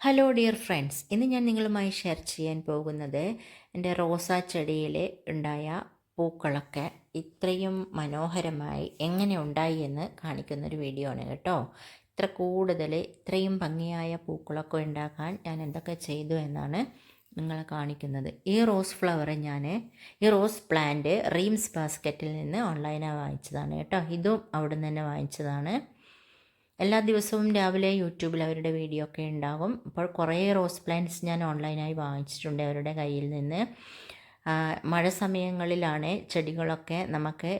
Hello dear friends ഇന്ന് ഞാൻ നിങ്ങളുമായി ഷെയർ ചെയ്യാൻ പോകുന്നത് എന്റെ റോസാ ചെടിയിൽ ഉണ്ടായ പൂക്കളൊക്കെ ഇത്രയും മനോഹരമായി എങ്ങനെ ഉണ്ടായി എന്ന് കാണിക്കുന്നൊരു വീഡിയോ ആണ് കേട്ടോ. ഇത്ര കൂടുതൽ ഇത്രയും ഭംഗിയായ പൂക്കളൊക്കെ ഉണ്ടാക്കാൻ ഞാൻ എന്തൊക്കെ ചെയ്തു എന്നാണ് നിങ്ങളെ കാണിക്കുന്നത്. ഈ റോസ് ഫ്ലവർ ഞാൻ ഈ റോസ് പ്ലാന്റ് റീംസ് ബാസ്ക്കറ്റിൽ നിന്ന് ഓൺലൈനായി വാങ്ങിച്ചതാണ് കേട്ടോ. ഇതും അവിടെ നിന്ന് തന്നെ വാങ്ങിച്ചതാണ്. എല്ലാ ദിവസവും രാവിലെ യൂട്യൂബിൽ അവരുടെ വീഡിയോ ഒക്കെ ഉണ്ടാകും. അപ്പോൾ കുറേ റോസ് പ്ലാന്റ്സ് ഞാൻ ഓൺലൈനായി വാങ്ങിച്ചിട്ടുണ്ട് അവരുടെ കയ്യിൽ നിന്ന്. മഴ സമയങ്ങളിലാണ് ചെടികളൊക്കെ നമുക്ക്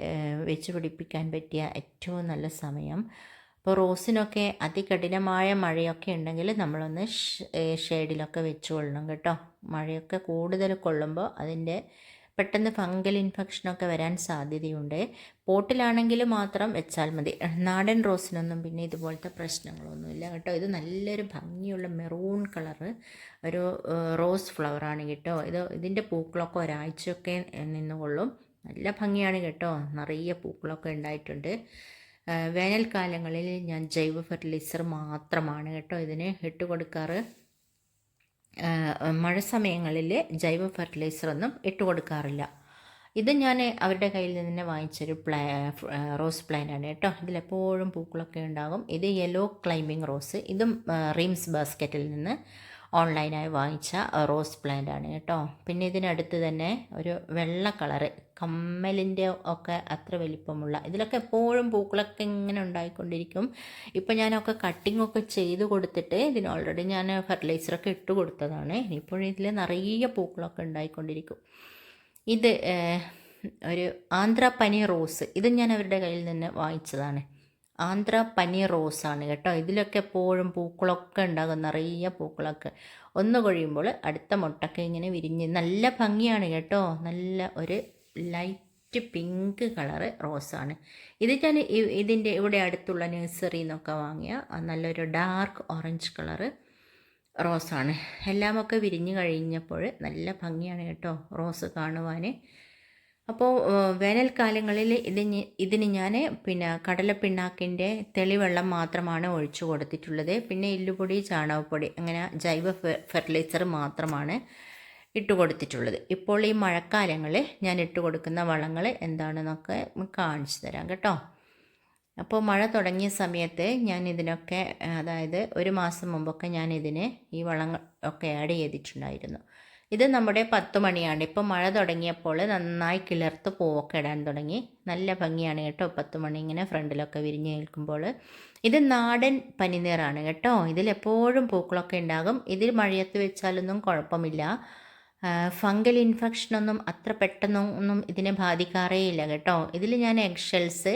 വെച്ച് പിടിപ്പിക്കാൻ പറ്റിയ ഏറ്റവും നല്ല സമയം. അപ്പോൾ റോസിനൊക്കെ അതികഠിനമായ മഴയൊക്കെ ഉണ്ടെങ്കിൽ നമ്മളൊന്ന് ഷേഡിലൊക്കെ വെച്ച് കൊള്ളണം കേട്ടോ. മഴയൊക്കെ കൂടുതൽ കൊള്ളുമ്പോൾ അതിന്റെ പെട്ടെന്ന് ഫംഗൽ ഇൻഫെക്ഷനൊക്കെ വരാൻ സാധ്യതയുണ്ട്. പോട്ടിലാണെങ്കിൽ മാത്രം വെച്ചാൽ മതി. നാടൻ റോസിനൊന്നും പിന്നെ ഇതുപോലത്തെ പ്രശ്നങ്ങളൊന്നുമില്ല കേട്ടോ. ഇത് നല്ലൊരു ഭംഗിയുള്ള മെറൂൺ കളറ് ഒരു റോസ് ഫ്ലവറാണ് കേട്ടോ. ഇത് ഇതിന്റെ പൂക്കളൊക്കെ ഒരാഴ്ചയൊക്കെ നിന്നുകൊള്ളും. നല്ല ഭംഗിയാണ് കേട്ടോ. നിറയെ പൂക്കളൊക്കെ ഉണ്ടായിട്ടുണ്ട്. വേനൽക്കാലങ്ങളിൽ ഞാൻ ജൈവ ഫെർട്ടിലൈസർ മാത്രമാണ് കേട്ടോ ഇതിന് ഇട്ട് കൊടുക്കാറ്. മഴ സമയങ്ങളിൽ ജൈവ ഫെർട്ടിലൈസർ ഒന്നും ഇട്ട് കൊടുക്കാറില്ല. ഇത് ഞാൻ അവരുടെ കയ്യിൽ നിന്ന് തന്നെ വാങ്ങിച്ചൊരു പ്ലാ റോസ് പ്ലാന്റ് ആണ് കേട്ടോ. ഇതിലെപ്പോഴും പൂക്കളൊക്കെ ഉണ്ടാകും. ഇത് യെല്ലോ ക്ലൈമ്പിംഗ് റോസ്. ഇതും റീംസ് ബാസ്ക്കറ്റിൽ നിന്ന് ഓൺലൈനായി വാങ്ങിച്ച റോസ് പ്ലാന്റ് ആണ് കേട്ടോ. പിന്നെ ഇതിനടുത്ത് തന്നെ ഒരു വെള്ള കളറ് കമ്മലിന്റെ ഒക്കെ അത്ര വലിപ്പമുള്ള ഇതിലൊക്കെ എപ്പോഴും പൂക്കളൊക്കെ ഇങ്ങനെ ഉണ്ടായിക്കൊണ്ടിരിക്കും. ഇപ്പം ഞാനൊക്കെ കട്ടിംഗ് ഒക്കെ ചെയ്ത് കൊടുത്തിട്ട് ഇതിന് ഓൾറെഡി ഞാൻ ഫെർട്ടിലൈസറൊക്കെ ഇട്ട് കൊടുത്തതാണ്. ഇനിയിപ്പോഴും ഇതിൽ നിറയെ പൂക്കളൊക്കെ ഉണ്ടായിക്കൊണ്ടിരിക്കും. ഇത് ഒരു ആന്ധ്ര പനി റോസ് ഇത് ഞാൻ അവരുടെ കയ്യിൽ നിന്ന് വാങ്ങിച്ചതാണ്. ആന്ധ്ര പനി റോസാണ് കേട്ടോ. ഇതിലൊക്കെ എപ്പോഴും പൂക്കളൊക്കെ ഉണ്ടാകും നിറയെ പൂക്കളൊക്കെ. ഒന്ന് കൊഴിയുമ്പോൾ അടുത്ത മുട്ടൊക്കെ ഇങ്ങനെ വിരിഞ്ഞ് നല്ല ഭംഗിയാണ് കേട്ടോ. നല്ല ഒരു ലൈറ്റ് പിങ്ക് കളറ് റോസാണ്. ഇത് ഞാൻ ഇതിന്റെ ഇവിടെ അടുത്തുള്ള നഴ്സറിയിൽ നിന്നൊക്കെ വാങ്ങിയ നല്ലൊരു ഡാർക്ക് ഓറഞ്ച് കളറ് റോസാണ്. എല്ലാമൊക്കെ വിരിഞ്ഞ് കഴിഞ്ഞപ്പോൾ നല്ല ഭംഗിയാണ് കേട്ടോ റോസ് കാണുവാൻ. അപ്പോൾ വേനൽക്കാലങ്ങളിൽ ഇതിന് ഇതിന് ഞാൻ പിന്നെ കടലപ്പിണ്ണാക്കിന്റെ തെളിവെള്ളം മാത്രമാണ് ഒഴിച്ചു കൊടുത്തിട്ടുള്ളത്. പിന്നെ ഇല്ലുപൊടി ചാണകപ്പൊടി അങ്ങനെ ജൈവ ഫെർട്ടിലൈസർ മാത്രമാണ് ഇട്ട് കൊടുത്തിട്ടുള്ളത്. ഇപ്പോൾ ഈ മഴക്കാലങ്ങളിൽ ഞാൻ ഇട്ട് കൊടുക്കുന്ന വളങ്ങൾ എന്താണെന്നൊക്കെ കാണിച്ചു തരാം കേട്ടോ. അപ്പോൾ മഴ തുടങ്ങിയ സമയത്ത് ഞാൻ ഇതിനൊക്കെ അതായത് ഒരു മാസം മുമ്പൊക്കെ ഞാൻ ഇതിന് ഈ വളങ്ങൾ ഒക്കെ ആഡ് ചെയ്തിട്ടുണ്ടായിരുന്നു. ഇത് നമ്മുടെ പത്ത് മണിയാണ്. ഇപ്പോൾ മഴ തുടങ്ങിയപ്പോൾ നന്നായി കിളിർത്ത് പൂവൊക്കെ ഇടാൻ തുടങ്ങി. നല്ല ഭംഗിയാണ് കേട്ടോ പത്ത് മണി ഇങ്ങനെ ഫ്രണ്ടിലൊക്കെ വിരിഞ്ഞ് നിൽക്കുമ്പോൾ. ഇത് നാടൻ പനിനീറാണ് കേട്ടോ. ഇതിലെപ്പോഴും പൂക്കളൊക്കെ ഉണ്ടാകും. ഇതിൽ മഴയത്ത് വെച്ചാലൊന്നും കുഴപ്പമില്ല. ഫംഗൽ ഇൻഫെക്ഷനൊന്നും അത്ര പെട്ടെന്നൊന്നും ഇതിനെ ബാധിക്കാറേ ഇല്ല കേട്ടോ. ഇതിൽ ഞാൻ എഗ് ഷെൽസ്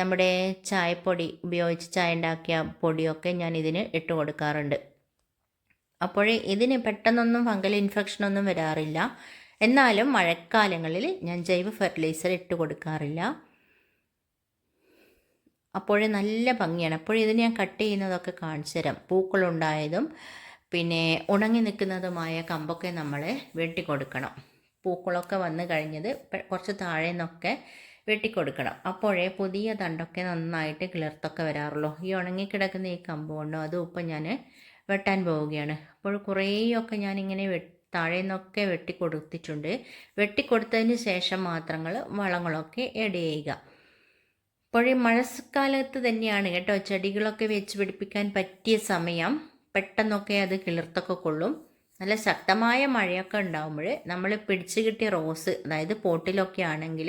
നമ്മുടെ ചായപ്പൊടി ഉപയോഗിച്ച് ചായ ഉണ്ടാക്കിയ പൊടിയൊക്കെ ഞാൻ ഇതിന് ഇട്ട് കൊടുക്കാറുണ്ട്. അപ്പോഴേ ഇതിന് പെട്ടെന്നൊന്നും ഫംഗൽ ഇൻഫെക്ഷനൊന്നും വരാറില്ല. എന്നാലും മഴക്കാലങ്ങളിൽ ഞാൻ ജൈവ ഫെർട്ടിലൈസർ ഇട്ട് കൊടുക്കാറില്ല. അപ്പോഴേ നല്ല ഭംഗിയാണ്. അപ്പോഴിത് ഞാൻ കട്ട് ചെയ്യുന്നതൊക്കെ കാണിച്ചു തരാം പൂക്കളുണ്ടായതും പിന്നെ ഉണങ്ങി നിൽക്കുന്നതുമായ കമ്പൊക്കെ നമ്മൾ വെട്ടിക്കൊടുക്കണം. പൂക്കളൊക്കെ വന്നു കഴിഞ്ഞത് കുറച്ച് താഴെ നിന്നൊക്കെ വെട്ടിക്കൊടുക്കണം. അപ്പോഴേ പുതിയ തണ്ടൊക്കെ നന്നായിട്ട് കിളിർത്തൊക്കെ വരാറുള്ളൂ. ഈ ഉണങ്ങിക്കിടക്കുന്ന ഈ കമ്പ് കൊണ്ടോ അതും ഇപ്പം ഞാൻ വെട്ടാൻ പോവുകയാണ്. അപ്പോൾ കുറേയൊക്കെ ഞാനിങ്ങനെ വെ താഴെ നിന്നൊക്കെ വെട്ടിക്കൊടുത്തിട്ടുണ്ട്. വെട്ടിക്കൊടുത്തതിന് ശേഷം മാത്രങ്ങൾ വളങ്ങളൊക്കെ ആഡ് ചെയ്യുക. അപ്പോൾ മഴക്കാലത്ത് തന്നെയാണ് കേട്ടോ ചെടികളൊക്കെ വെച്ച് പിടിപ്പിക്കാൻ പറ്റിയ സമയം. പെട്ടെന്നൊക്കെ അത് കിളിർത്തൊക്കെ കൊള്ളും. നല്ല ശക്തമായ മഴയൊക്കെ ഉണ്ടാകുമ്പോൾ നമ്മൾ പിടിച്ചു കിട്ടിയ റോസ് അതായത് പോട്ടിലൊക്കെ ആണെങ്കിൽ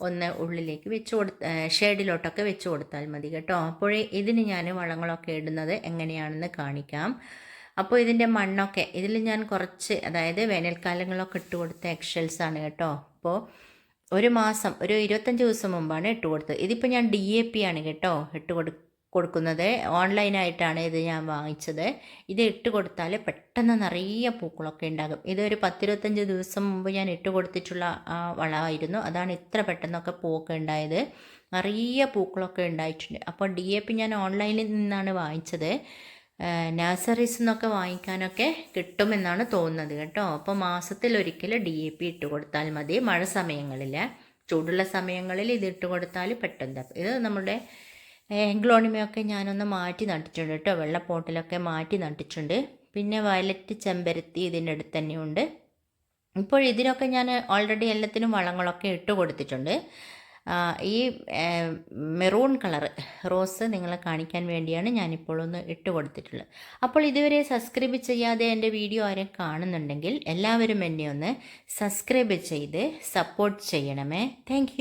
ഒന്ന് ഉള്ളിലേക്ക് വെച്ച് കൊടുത്ത് ഷെയ്ഡിലോട്ടൊക്കെ വെച്ച് കൊടുത്താൽ മതി കേട്ടോ. അപ്പോഴേ ഇതിന് ഞാൻ വളങ്ങളൊക്കെ ഇടുന്നത് എങ്ങനെയാണെന്ന് കാണിക്കാം. അപ്പോൾ ഇതിന്റെ മണ്ണൊക്കെ ഇതിൽ ഞാൻ കുറച്ച് അതായത് വേനൽക്കാലങ്ങളൊക്കെ ഇട്ട് കൊടുത്ത എക്സൽസ് ആണ് കേട്ടോ. അപ്പോൾ ഒരു മാസം ഒരു ഇരുപത്തഞ്ച് ദിവസം മുമ്പാണ് ഇട്ട് കൊടുത്തത്. ഇതിപ്പോൾ ഞാൻ ഡി എ പി ആണ് കേട്ടോ ഇട്ട് കൊടു കൊടുക്കുന്നത്. ഓൺലൈനായിട്ടാണ് ഇത് ഞാൻ വാങ്ങിച്ചത്. ഇത് ഇട്ട് കൊടുത്താൽ പെട്ടെന്ന് നിറയെ പൂക്കളൊക്കെ ഉണ്ടാകും. ഇതൊരു പത്തിരുപത്തഞ്ച് ദിവസം മുമ്പ് ഞാൻ ഇട്ട് കൊടുത്തിട്ടുള്ള ആ വളമായിരുന്നു. അതാണ് ഇത്ര പെട്ടെന്നൊക്കെ പൂവൊക്കെ ഉണ്ടായത്. നിറയെ പൂക്കളൊക്കെ ഉണ്ടായിട്ടുണ്ട്. അപ്പോൾ ഡി എ പി ഞാൻ ഓൺലൈനിൽ നിന്നാണ് വാങ്ങിച്ചത്. നഴ്സറീസ് നിന്നൊക്കെ വാങ്ങിക്കാനൊക്കെ കിട്ടുമെന്നാണ് തോന്നുന്നത് കേട്ടോ. അപ്പോൾ മാസത്തിൽ ഒരിക്കൽ ഡി എ പി ഇട്ട് കൊടുത്താൽ മതി. മഴ സമയങ്ങളിൽ ചൂടുള്ള സമയങ്ങളിൽ ഇത് ഇട്ട് കൊടുത്താൽ പെട്ടെന്ന് ഇത് നമ്മുടെ എഗ്ലോണിമയൊക്കെ ഞാനൊന്ന് മാറ്റി നട്ടിട്ടുണ്ട് കേട്ടോ. വെള്ളപ്പോട്ടിലൊക്കെ മാറ്റി നട്ടിട്ടുണ്ട്. പിന്നെ വയലറ്റ് ചെമ്പരത്തി ഇതിന്റെ അടുത്ത് തന്നെയുണ്ട്. ഇപ്പോൾ ഇതിനൊക്കെ ഞാൻ ഓൾറെഡി എല്ലാത്തിനും വളങ്ങളൊക്കെ ഇട്ട് കൊടുത്തിട്ടുണ്ട്. ഈ മെറൂൺ കളർ റോസ് നിങ്ങളെ കാണിക്കാൻ വേണ്ടിയാണ് ഞാനിപ്പോൾ ഒന്ന് ഇട്ട് കൊടുത്തിട്ടുള്ളത്. അപ്പോൾ ഇതുവരെ സബ്സ്ക്രൈബ് ചെയ്യാതെ എന്റെ വീഡിയോ ആരും കാണുന്നുണ്ടെങ്കിൽ എല്ലാവരും എന്നെ ഒന്ന് സബ്സ്ക്രൈബ് ചെയ്ത് സപ്പോർട്ട് ചെയ്യണമേ. താങ്ക്